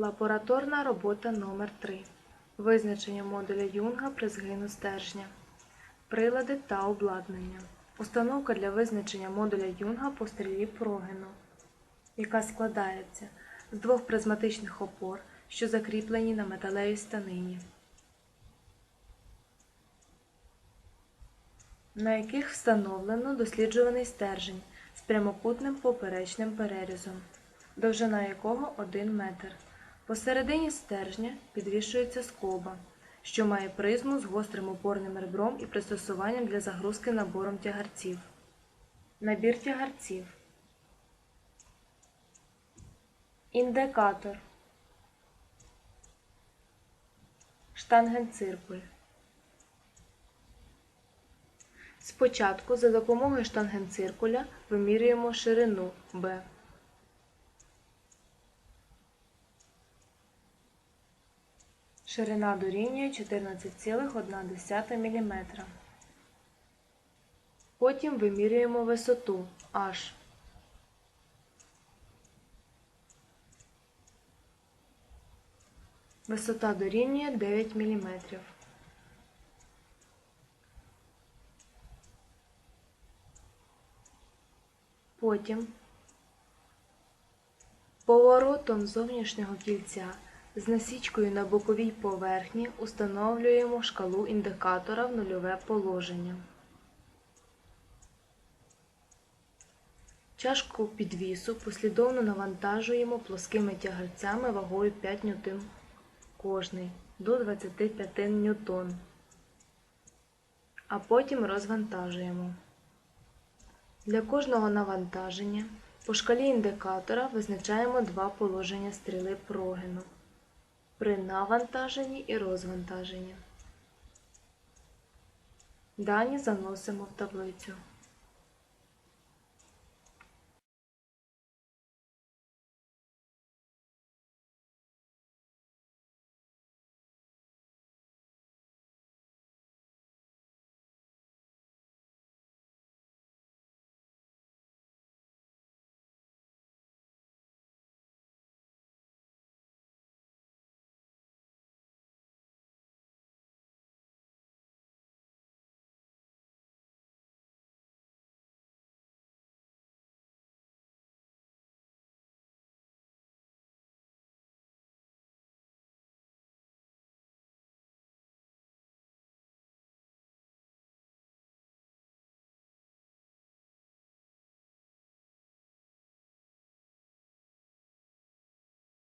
Лабораторна робота номер 3 Визначення модуля Юнга при згину стержня. Прилади та обладнання. Установка для визначення модуля Юнга по стрілі прогину, яка складається з двох призматичних опор, що закріплені на металевій станині, на яких встановлено досліджуваний стержень з прямокутним поперечним перерізом, довжина якого 1 метр. Посередині стержня підвішується скоба, що має призму з гострим опорним ребром і пристосуванням для загрузки набором тягарців. Набір тягарців. Індикатор. Штангенциркуль. Спочатку за допомогою штангенциркуля вимірюємо ширину B. Ширина дорівнює 14,1 мм. Потім вимірюємо висоту H. Висота дорівнює 9 мм. Потім поворотом зовнішнього кільця з насічкою на боковій поверхні установлюємо шкалу індикатора в нульове положення. Чашку підвісу послідовно навантажуємо плоскими тягарцями вагою 5 Н кожний до 25 Н. А потім розвантажуємо. Для кожного навантаження по шкалі індикатора визначаємо два положення стріли прогину при навантаженні і розвантаженні. Дані заносимо в таблицю.